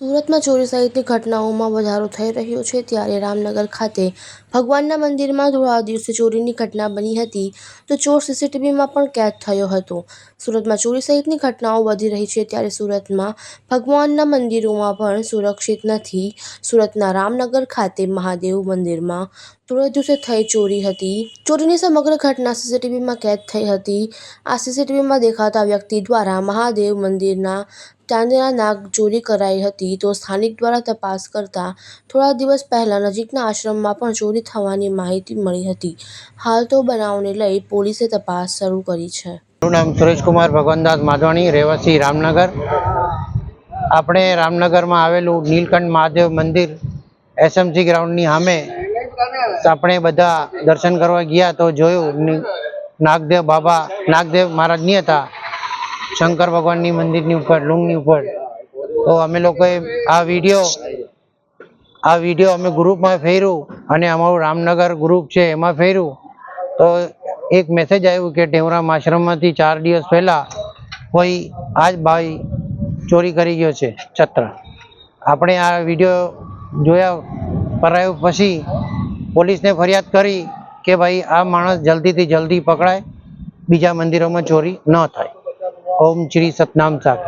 સુરતમાં ચોરી સહિતની ઘટનાઓમાં વધારો થઈ રહ્યો છે ત્યારે રામનગર ખાતે ભગવાનના મંદિરમાં ધોળા દિવસે ચોરીની ઘટના બની હતી તો ચોર સીસીટીવીમાં પણ કેદ થયો હતો. સુરતમાં ચોરી સહિતની ઘટનાઓ વધી રહી છે ત્યારે સુરતમાં ભગવાનના મંદિરોમાં પણ સુરક્ષિત નથી. સુરતના રામનગર ખાતે મહાદેવ મંદિરમાં ધોળા દિવસે થઈ ચોરી હતી. ચોરીની સમગ્ર ઘટના સીસીટીવીમાં કેદ થઈ હતી. આ સીસીટીવીમાં દેખાતા વ્યક્તિ દ્વારા મહાદેવ મંદિરના ચાંદીના નાગ ચોરી કરાઈ હતી તો સ્થાનિક દ્વારા તપાસ કરતા થોડા દિવસ પહેલા નજીકના આશ્રમમાં પણ ચોરી થવાની માહિતી મળી હતી. હાલ તો બનાવને લઈ પોલીસે તપાસ શરૂ કરી છે. મારું નામ સુરેશકુમાર ભગવાનદાસ માધવાણી, રહેવાસી રામનગર. આપણે રામનગરમાં આવેલું નીલકંઠ મહાદેવ મંદિર, એસએમસી ગ્રાઉન્ડની સામે આપણે બધા દર્શન કરવા ગયા તો જોયું નાગદેવ બાબા, નાગદેવ મહારાજની હતા. શંકર ભગવાનની મંદિરની ઉપર, લુંગની ઉપર. તો અમે લોકોએ આ વીડિયો આ વીડિયો અમે ગ્રુપમાં ફેર્યું અને અમારું રામનગર ગ્રુપ છે એમાં ફેર્યું. તો એક મેસેજ આવ્યું કે ટેવરામ આશ્રમમાંથી ચાર દિવસ પહેલા કોઈ આજ ભાઈ ચોરી કરી ગયો છે, છત્ર. આપણે આ વીડિયો જોયા, પરાયું પછી પોલીસને ફરિયાદ કરી કે ભાઈ આ માણસ જલ્દીથી જલ્દી પકડાય, બીજા મંદિરોમાં ચોરી ન થાય. ઓમ શ્રી સતનામ સાખ